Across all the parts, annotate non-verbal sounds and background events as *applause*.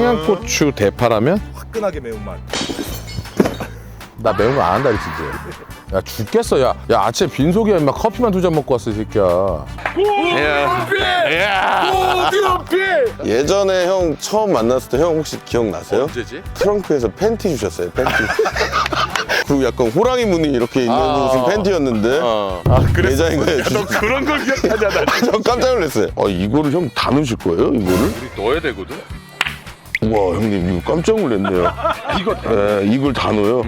청양고추 대파라면? 화끈하게 매운맛. 나 매운 거 안 한다 그랬지 야 죽겠어 야, 야 아침에 빈속이야 임마 커피만 두 잔 먹고 왔어 이 새끼야 예전에 형 처음 만났을 때 형 혹시 기억나세요? 언제지? 트렁크에서 팬티 주셨어요 팬티 *laughs* 그리고 약간 호랑이 무늬 이렇게 있는 아. 무슨 팬티였는데 어. 아 내장인 거예요 너 그런 걸 기억하냐 나 *laughs* 저 깜짝 놀랐어요 아 이거를 형 다 넣으실 거예요 이거를? 우리 넣어야 되거든 와 형님 이거 깜짝 놀랐네요 *laughs* 이거 예, 이걸 다 넣어요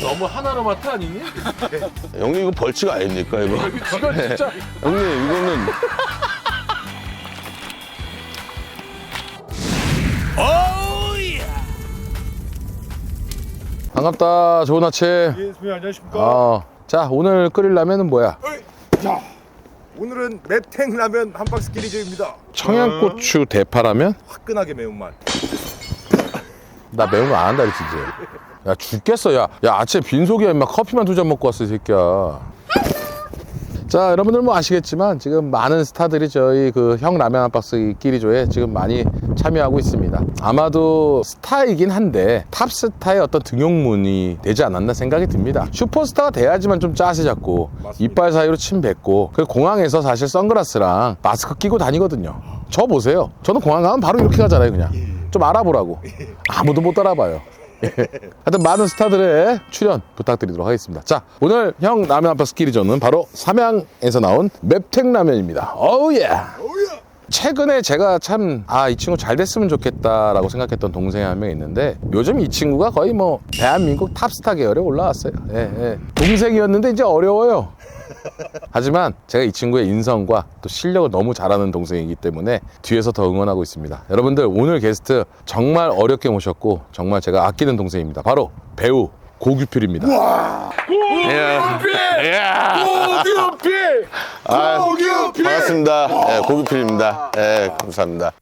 너무 하나로마트 아니니? 형님 이거 벌칙 아닙니까 이거 이거 진짜 형님 이거는 반갑다 좋은 아침 예, 선생님 안녕하십니까? 어. 자 오늘 끓일 라면은 뭐야? 자, 오늘은 맵탱 라면 한 박스 끼리즈입니다. 청양고추 대파라면? 화끈하게 매운맛. 나 매운 거 안 한다 그랬지 야 죽겠어. 야, 야 아침에 빈속이야. 임마. 커피만 두 잔 먹고 왔어 이 새끼야. 자 여러분들 뭐 아시겠지만 지금 많은 스타들이 저희 그 형 라면 한 박스 끼리조에 지금 많이 참여하고 있습니다. 아마도 스타이긴 한데 탑스타의 어떤 등용문이 되지 않았나 생각이 듭니다. 슈퍼스타가 돼야지만 좀 짜세 잡고. 이빨 사이로 침 뱉고 그 공항에서 사실 선글라스랑 마스크 끼고 다니거든요. 저 보세요. 저는 공항 가면 바로 이렇게 가잖아요 그냥 좀 알아보라고 아무도 못 따라봐요 예. 하여튼 많은 스타들의 출연 부탁드리도록 하겠습니다 자 오늘 형 라면 한파 스키리전은 바로 삼양에서 나온 맵탱 라면입니다 어우예. 최근에 제가 참 아 이 친구 잘 됐으면 좋겠다라고 생각했던 동생이 한 명 있는데 요즘 이 친구가 거의 뭐 대한민국 탑스타 계열에 올라왔어요 예, 예. 동생이었는데 이제 어려워요 하지만 제가 이 친구의 인성과 또 실력을 너무 잘하는 동생이기 때문에 뒤에서 더 응원하고 있습니다. 여러분들 오늘 게스트 정말 어렵게 모셨고 정말 제가 아끼는 동생입니다. 바로 배우 고규필입니다. 아, 반갑습니다. 예, 고기필입니다. 예, 감사합니다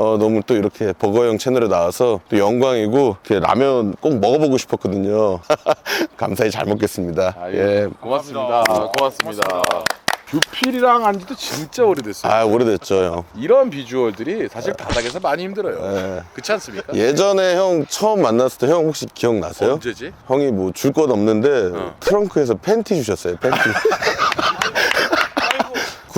어, 너무 또 이렇게 버거형 채널에 나와서 또 영광이고 이렇게 라면 꼭 먹어보고 싶었거든요 *laughs* 감사히 잘 먹겠습니다 예. 고맙습니다. 고맙습니다. 규필이랑 한 지도 진짜 오래됐어요. 아 오래됐죠 형 이런 비주얼들이 사실 바닥에서 많이 힘들어요. 예. 그렇지 않습니까? 예전에 형 처음 만났을 때 형 혹시 기억나세요? 언제지? 형이 뭐 줄 것 없는데 어. 트렁크에서 팬티 주셨어요 팬티 *laughs*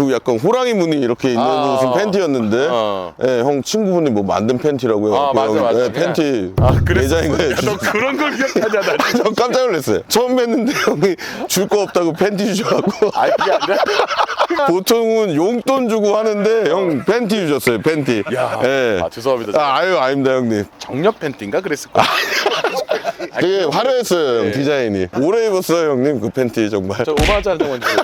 그 약간 호랑이 무늬 이렇게 있는 아. 무슨 팬티였는데 어. 예, 형 친구분이 뭐 만든 팬티라고요 아, 맞아, 형, 맞아. 예, 팬티 아, 그랬어. 내장인 거예요 너 그런 걸 기억하냐 나. *laughs* 저 깜짝 놀랐어요 처음 뵀는데 형이 줄 거 없다고 팬티 주셔갖고 *laughs* 아 그게 아니라 *laughs* 보통은 용돈 주고 하는데 형 팬티 주셨어요 팬티 야. 예. 아 죄송합니다. 아, 아유 아닙니다 형님 정력 팬티인가 그랬을 거야. 되게 화려했어요 형 네. 디자인이 오래 입었어요 형님 그 팬티 정말 저 5만 원짜리 좀 주세요.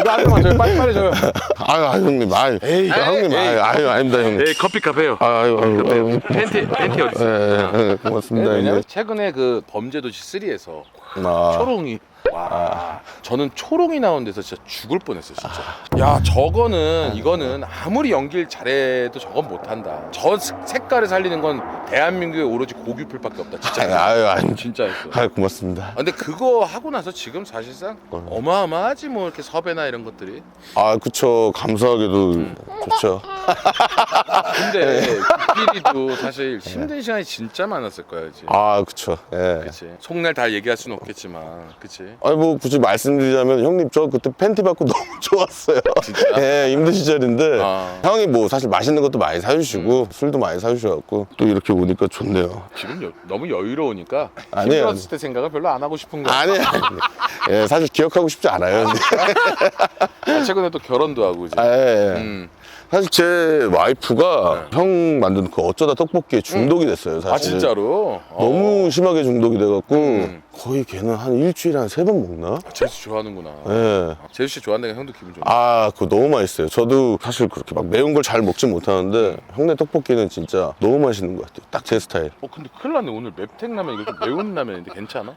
이거 한 개만 줘요. 빨리빨리 줘요. 아유, 아유 형님 아유 에이. 아, 형님 에이. 아유, 아유 아닙니다 형님 네 커피값 해요. 아유 아유 아유 팬티 팬티 어디 예, 있어요? 예, 예, 고맙습니다 왜냐면 형님 최근에 그 범죄도시 3에서 아, 초롱이 와. 저는 초롱이 나온 데서 진짜 죽을 뻔했어 진짜. 야 저거는 이거는 아무리 연기를 잘해도 저건 못한다. 저 스- 색깔을 살리는 건 대한민국에 오로지 고규필밖에 없다 진짜. 아유 아유 진짜였어 아유 고맙습니다. 아, 근데 그거 하고 나서 지금 사실상 어마어마하지 뭐 이렇게 섭외나 이런 것들이. 아 그쵸. 감사하게도 좋죠. *laughs* 근데 규필이도 사실 힘든 시간이 진짜 많았을 거야 이제. 아 그쵸. 예. 그치. 속날 다 얘기할 수는 없겠지만 그치 아니 뭐 굳이 말씀드리자면 형님 저 그때 팬티 받고 *laughs* 너무 좋았어요 진짜? 예 힘든 시절인데 아. 형이 뭐 사실 맛있는 것도 많이 사주시고 술도 많이 사주셔갖고 또 이렇게 오니까 좋네요 지금 여- 너무 여유로우니까 아니에요. 힘들었을 때 생각을 별로 안 하고 싶은 거야. 아니 예 사실 기억하고 싶지 않아요 *laughs* 아, 최근에 또 결혼도 하고 이제. 아, 예, 예. 음. 사실 제 와이프가 형 만든 그 어쩌다 떡볶이에 중독이 됐어요 사실 아 진짜로? 너무 심하게 중독이 돼갖고 음. 거의 걔는 한 일주일에 한 세 번 먹나? 어, 제수 좋아하는구나. 예. 제수 씨 좋아한다니까 형도 기분 좋네. 아, 그거 너무 맛있어요. 저도 사실 그렇게 막 매운 걸 잘 먹진 못하는데 형네 떡볶이는 진짜 너무 맛있는 것 같아요. 딱 제 스타일. 어 근데 큰일 났네 오늘 맵탱 라면 이거 좀 매운 라면인데 괜찮아?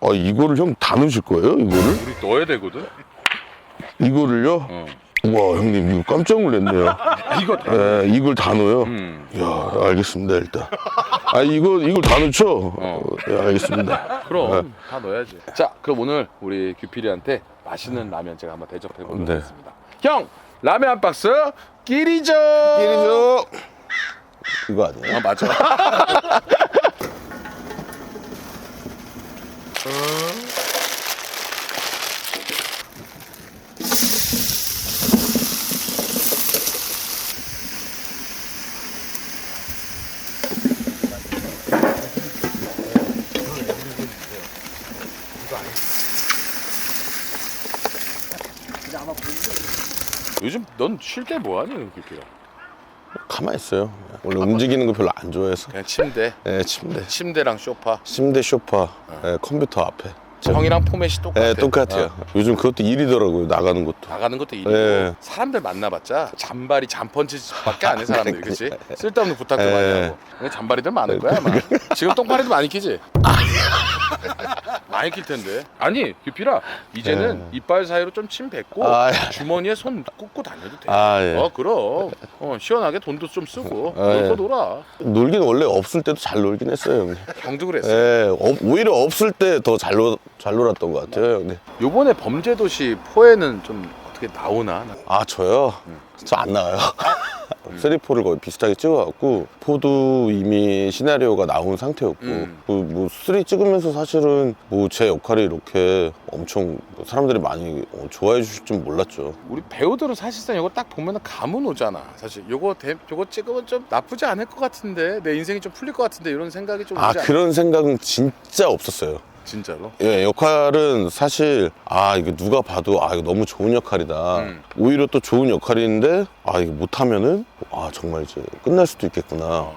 아, 이거를 형 다 넣으실 거예요? 이거를? 우리 넣어야 되거든. 이거를요? 어. 와, 형님 이거 깜짝 놀랐네요. *laughs* 이거 다. 예, 이걸 다 넣어요? 음. 이야, 알겠습니다, 일단. 아, 이거, 이걸 다 넣죠? 어. 예, 알겠습니다. 그럼 다 넣어야지. 자 그럼 오늘 우리 규필이한테 맛있는 라면 제가 한번 대접해 보도록 네. 하겠습니다. 형 라면 한 박스 끼리죠. 끼리죠. 이거 아니에요? 아 맞아. *laughs* *laughs* 요즘 넌 쉴 때 뭐하니 그렇게? 가만히 있어요. 원래 움직이는 거 별로 안 좋아해서. 그냥 침대, 네, 침대. 침대랑 소파. 침대 소파, 네, 컴퓨터 앞에. 형이랑 포맷이 똑같아. 네, 똑같아요. 어. 요즘 그것도 일이더라고요. 나가는 것도. 나가는 것도 일이고 네. 사람들 만나봤자 잔발이 잔펀치밖에 안 해 사람들이 *laughs* 그렇지 쓸데없는 부탁도 네. 많이 하고 근데 잔발이들 많을 거야 아마 지금 똥파리도 많이 키지 *laughs* 많이 킬 텐데 아니 규피라 이제는 이빨 사이로 좀 침 뱉고 네. 아, 예. 주머니에 손 꽂고 다녀도 돼. 아, 예. 어 그럼 어, 시원하게 돈도 좀 쓰고 아, 예. 놀고 놀아. 놀긴 원래 없을 때도 잘 놀긴 했어요, 형님. 형도 그랬어. 예, 어, 오히려 없을 때 더 잘 잘 놀았던 것 같아요, 형님. 요번에 범죄도시 포에는 좀 어떻게 나오나? 아, 저요? 저 안 나와요. 쓰리 포를 거의 비슷하게 찍어갖고 포도 이미 시나리오가 나온 상태였고 음. 그뭐 쓰리 찍으면서 사실은 뭐 제 역할이 이렇게 엄청 사람들이 많이 어, 좋아해 주실 줄 몰랐죠. 우리 배우들은 사실상 이거 딱 보면 감은 오잖아. 사실 요거 대, 요거 찍으면 좀 나쁘지 않을 것 같은데 내 인생이 좀 풀릴 것 같은데 이런 생각이 좀 아 오지 않아? 그런 생각은 진짜 없었어요. 진짜로? 예, 역할은 사실 아 이거 누가 봐도 아 이거 너무 좋은 역할이다. 음. 오히려 또 좋은 역할인데 아 이거 못하면은 아 정말 이제 끝날 수도 있겠구나.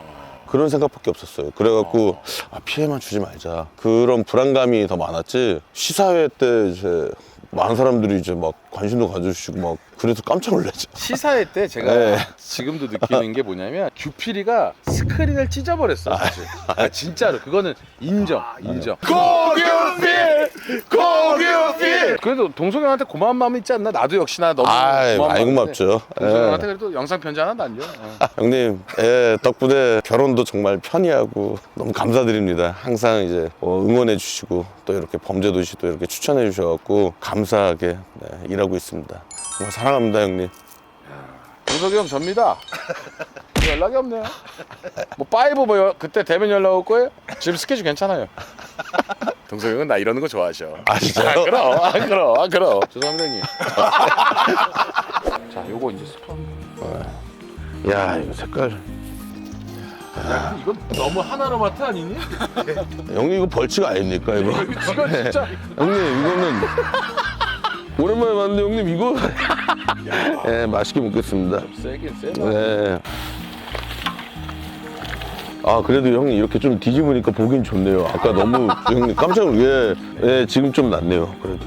그런 생각밖에 없었어요. 그래갖고 아, 피해만 주지 말자. 그런 불안감이 더 많았지. 시사회 때 이제 많은 사람들이 이제 막 관심도 가져주시고 막 그래서 깜짝 놀랐죠. 시사회 때 제가 네. 지금도 느끼는 게 뭐냐면 규필이가 스크린을 찢어버렸어 사실. 아, 진짜로 그거는 인정 인정. 고규필 고규필. 그래도 동석이 형한테 고마운 마음이 있지 않나? 나도 역시나 너무 아이, 고마운 많이 마음인데 고맙죠. 동석이 예. 형한테 그래도 영상 편지 하나 남겨. 어. 형님, 예, 덕분에 결혼도 정말 편리하고 너무 감사드립니다. 항상 이제 어, 응원해 주시고 또 이렇게 범죄도시도 이렇게 추천해 주셔갖고 감사하게 네, 일하고 있습니다. 정말 사랑합니다, 형님. 동석이 형 접니다. *laughs* 연락이 없네요. 뭐 파이브 뭐 여- 그때 되면 연락 올 거예요? 지금 스케줄 괜찮아요. 동석이 형은 나 이러는 거 좋아하셔. 아, 진짜요? 아, 그럼, 아, 그럼, 아, 그럼. *laughs* 죄송합니다, 형님. 자, 요거 이제 스펀. 야, 이거 색깔. 야, 이건 너무 하나로마트 아니니? 형님, 이거 벌칙 아닙니까, 이거? 이거 진짜. 형님, 이거는 오랜만에 봤는데 형님, 이거. 예, 맛있게 먹겠습니다. 세긴 세. 네. 아 그래도 형님 이렇게 좀 뒤집으니까 보긴 좋네요. 아까 너무 *laughs* 형님 깜짝 놀 예, 예 지금 좀 낫네요. 그래도.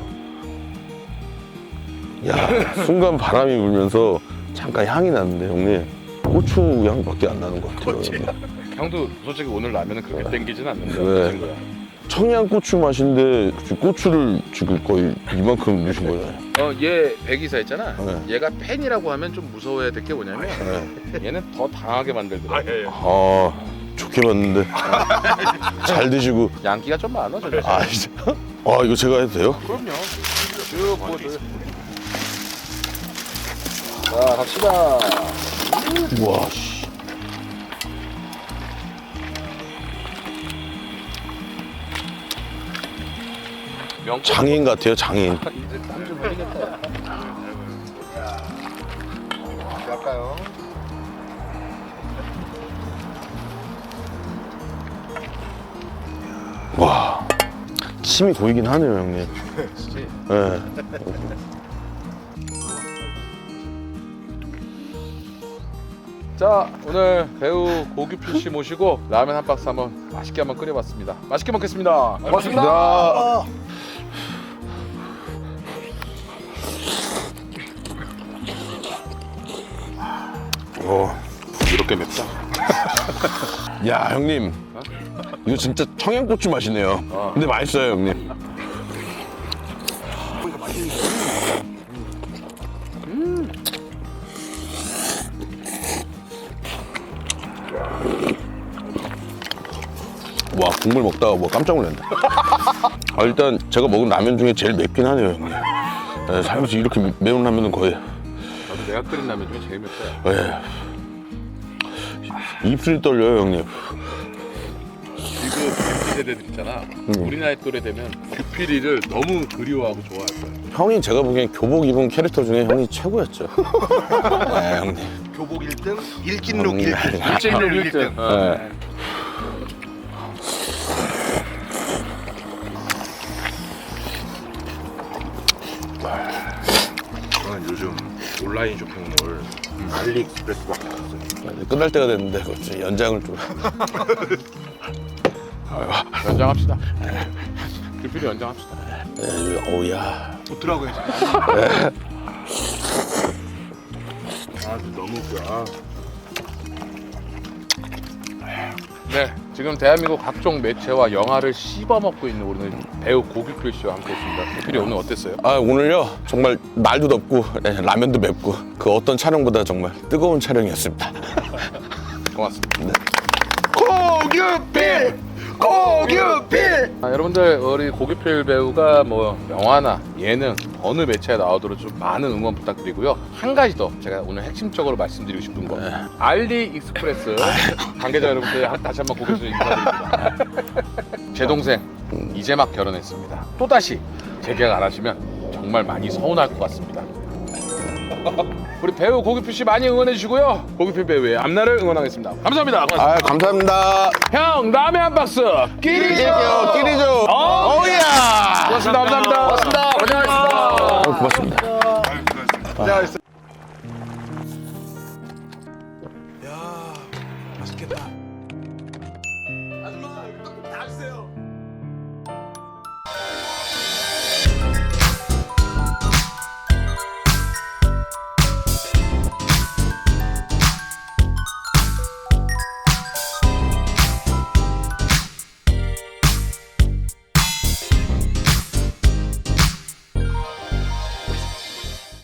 야 순간 바람이 불면서 잠깐 향이 나는데 형님 고추 향밖에 안 나는 것 같아요. 형님. 형도 솔직히 오늘 라면은 그렇게 땡기진 않는데. 네. 거야? 청양고추 맛인데 지금 고추를 지금 거의 이만큼 넣으신 거잖아요. 어, 얘 백이사 있잖아. 네. 얘가 팬이라고 하면 좀 무서워야 될 게 뭐냐면 네. 얘는 더 당하게 만들더라. 아 좋게 봤는데 *laughs* 잘 드시고 양기가 좀 많아, 저 녀석. 아 진짜 아 이거 제가 해도 돼요? 그럼요. 쭉 보들. 자, 갑시다. 우와 씨. 명품. 장인 같아요 장인. 이제 땀좀 흘리겠다. 갈까요? 와 침이 고이긴 하네요 형님. *laughs* 네. 자, 오늘 배우 고규필 씨 모시고 라면 한 박스 한번 맛있게 한번 끓여봤습니다. 맛있게 먹겠습니다. 고맙습니다. 야. 어. 이렇게 맵다. *laughs* 야 형님 이거 진짜 청양고추 맛이네요. 어. 근데 맛있어요 형님. 와 국물 먹다가 뭐 깜짝 놀랐네. 아, 일단 제가 먹은 라면 중에 제일 맵긴 하네요 형님. 네, 살면서 이렇게 매운 라면은 거의 내가 끓인 라면 중에 제일 맵다. 예. 입술이 떨려요, 형님. 지금 MZ 세대들 있잖아. 우리 나이 또래 되면 규피리를 너무 그리워하고 좋아할 거야. 형이 제가 보기엔 교복 입은 캐릭터 중에 형이 최고였죠. *laughs* 네, 형님. 교복 1등, 일진룩 음, 1등. 일진룩 일진 1등. 네. 저는 요즘 온라인 쇼핑몰 알리익스프레스밖에 없어요. 이제 끝날 때가 됐는데 그좀 연장을 좀. 연장합시다. 규피리 연장합시다. 네, 어우야. 좋더라고요. 아, 너무 웃겨. 네, 지금 대한민국 각종 매체와 영화를 씹어먹고 있는 우리는 배우 고규필 씨와 함께했습니다. 규필이 오늘 어땠어요? 아 오늘요 정말 날도 덥고 예, 라면도 맵고 그 어떤 촬영보다 정말 뜨거운 촬영이었습니다. *laughs* 고맙습니다. 고규필! 고규필! 아, 여러분들 우리 고규필 배우가 뭐 영화나 예능 어느 매체에 나오도록 좀 많은 응원 부탁드리고요. 한 가지 더 제가 오늘 핵심적으로 말씀드리고 싶은 거 알리 익스프레스 *laughs* 관계자 여러분들 한- 다시 한번 고개서 인사드립니다. *laughs* 제 동생 이제 막 결혼했습니다. 또 다시 재계약 안 하시면 정말 많이 서운할 것 같습니다. *laughs* 우리 배우 고규필 씨 많이 응원해 주시고요. 고규필 배우의 앞날을 응원하겠습니다. 감사합니다. 고맙습니다. 아 감사합니다. 형 라면 한 박스 끼리죠. 끼리죠. 어, 어우야. 고맙습니다. 감사합니다. 고맙습니다. 고생하셨습니다. 어, 고맙습니다. 야, 맛있겠다.